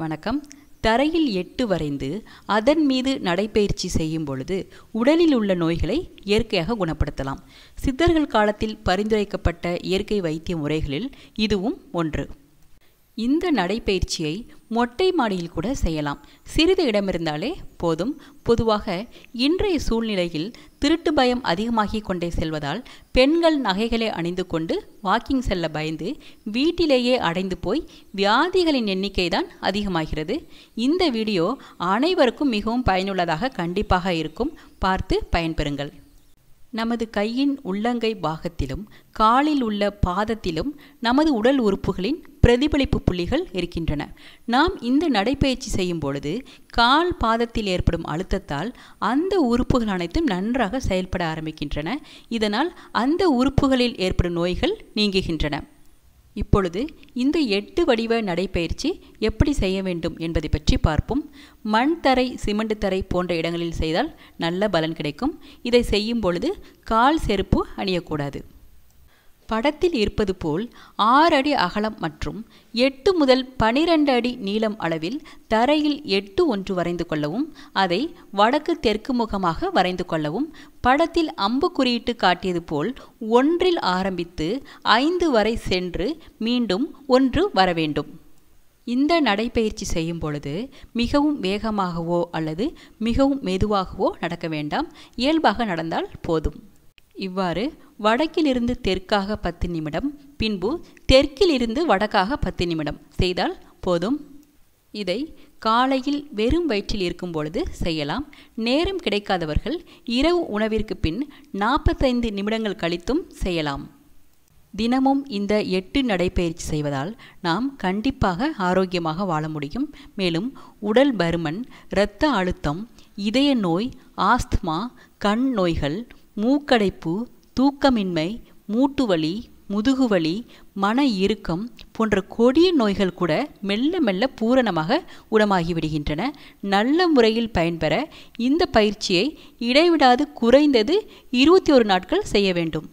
வணக்கம். தரையில் எட்டு வரைந்து அதன் மீது நடைப்பயிற்சி செய்யும் பொழுது உடலில் உள்ள நோய்களை இயற்கையாக குணப்படுத்தலாம். சித்தர்கள் காலத்தில் பரிந்துரைக்கப்பட்ட இயற்கை வைத்திய முறைகளில் இதுவும் ஒன்று. இந்த நடைப்பயிற்சியை மொட்டை மாடியில் கூட செய்யலாம். சிறிது இடமிருந்தாலே போதும். பொதுவாக இன்றைய சூழ்நிலையில் திருட்டு பயம் அதிகமாகிக் கொண்டே செல்வதால் பெண்கள் நகைகளை அணிந்து கொண்டு வாக்கிங் செல்ல பயந்து வீட்டிலேயே அடைந்து போய் வியாதிகளின் எண்ணிக்கை தான் அதிகமாகிறது. இந்த வீடியோ அனைவருக்கும் மிகவும் பயனுள்ளதாக கண்டிப்பாக இருக்கும். பார்த்து பயன்பெறுங்கள். நமது கையின் உள்ளங்கை பாகத்திலும் காலில் உள்ள பாதத்திலும் நமது உடல் உறுப்புகளின் பிரதிபலிப்பு புள்ளிகள் இருக்கின்றன. நாம் இந்த நடைப்பயிற்சி செய்யும் பொழுது கால் பாதத்தில் ஏற்படும் அழுத்தத்தால் அந்த உறுப்புகள் அனைத்தும் நன்றாக செயல்பட ஆரம்பிக்கின்றன. இதனால் அந்த உறுப்புகளில் ஏற்படும் நோய்கள் நீங்குகின்றன. இப்பொழுது இந்த எட்டு வடிவ நடைப்பயிற்சி எப்படி செய்ய வேண்டும் என்பதை பற்றி பார்ப்போம். மண் தரை சிமெண்ட் தரை போன்ற இடங்களில் செய்தால் நல்ல பலன் கிடைக்கும். இதை செய்யும் பொழுது கால் செருப்பு அணியக்கூடாது. படத்தில் இருப்பது போல் ஆறு அடி அகலம் மற்றும் எட்டு முதல் பனிரெண்டு அடி நீளம் அளவில் தரையில் எட்டு ஒன்று வரைந்து கொள்ளவும் அதை வடக்கு தெற்கு முகமாக வரைந்து கொள்ளவும் படத்தில் அம்பு குறியிட்டு காட்டியது போல் ஒன்றில் ஆரம்பித்து ஐந்து வரை சென்று மீண்டும் ஒன்று வர வேண்டும். இந்த நடைப்பயிற்சி செய்யும் பொழுது மிகவும் வேகமாகவோ அல்லது மிகவும் மெதுவாகவோ நடக்க வேண்டாம். இயல்பாக நடந்தால் போதும். இவ்வாறு வடக்கிலிருந்து தெற்காக பத்து நிமிடம் பின்பு தெற்கிலிருந்து வடக்காக பத்து நிமிடம். செய்தால் போதும். இதை காலையில் வெறும் வயிற்றில் இருக்கும் பொழுது செய்யலாம். நேரம் கிடைக்காதவர்கள் இரவு உணவிற்கு பின் நாற்பத்தைந்து நிமிடங்கள் கழித்தும் செய்யலாம். தினமும் இந்த எட்டு நடைப்பயிற்சி செய்வதால் நாம் கண்டிப்பாக ஆரோக்கியமாக வாழ முடியும். மேலும் உடல் பருமன் இரத்த அழுத்தம் இதய நோய் ஆஸ்துமா கண் நோய்கள் மூக்கடைப்பு தூக்கமின்மை மூட்டுவலி முதுகுவலி மன இறுக்கம் போன்ற கொடிய நோய்கள் கூட மெல்ல மெல்ல பூரணமாக குணமாகிவிடுகின்றன நல்ல முறையில் பயன்பெற இந்த பயிற்சியை இடைவிடாது குறைந்தது இருபத்தி ஒரு நாட்கள் செய்ய வேண்டும்.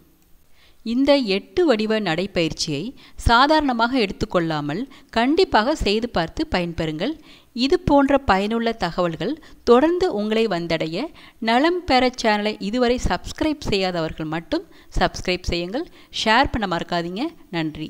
இந்த எட்டு வடிவ நடைப்பயிற்சியை சாதாரணமாக எடுத்துக்கொள்ளாமல் கண்டிப்பாக செய்து பார்த்து பயன்பெறுங்கள். இது போன்ற பயனுள்ள தகவல்கள் தொடர்ந்து உங்களை வந்தடைய நலம் பெற சேனலை இதுவரை சப்ஸ்கிரைப் செய்யாதவர்கள் மட்டும் சப்ஸ்கிரைப் செய்யுங்கள். ஷேர் பண்ண மறக்காதீங்க. நன்றி.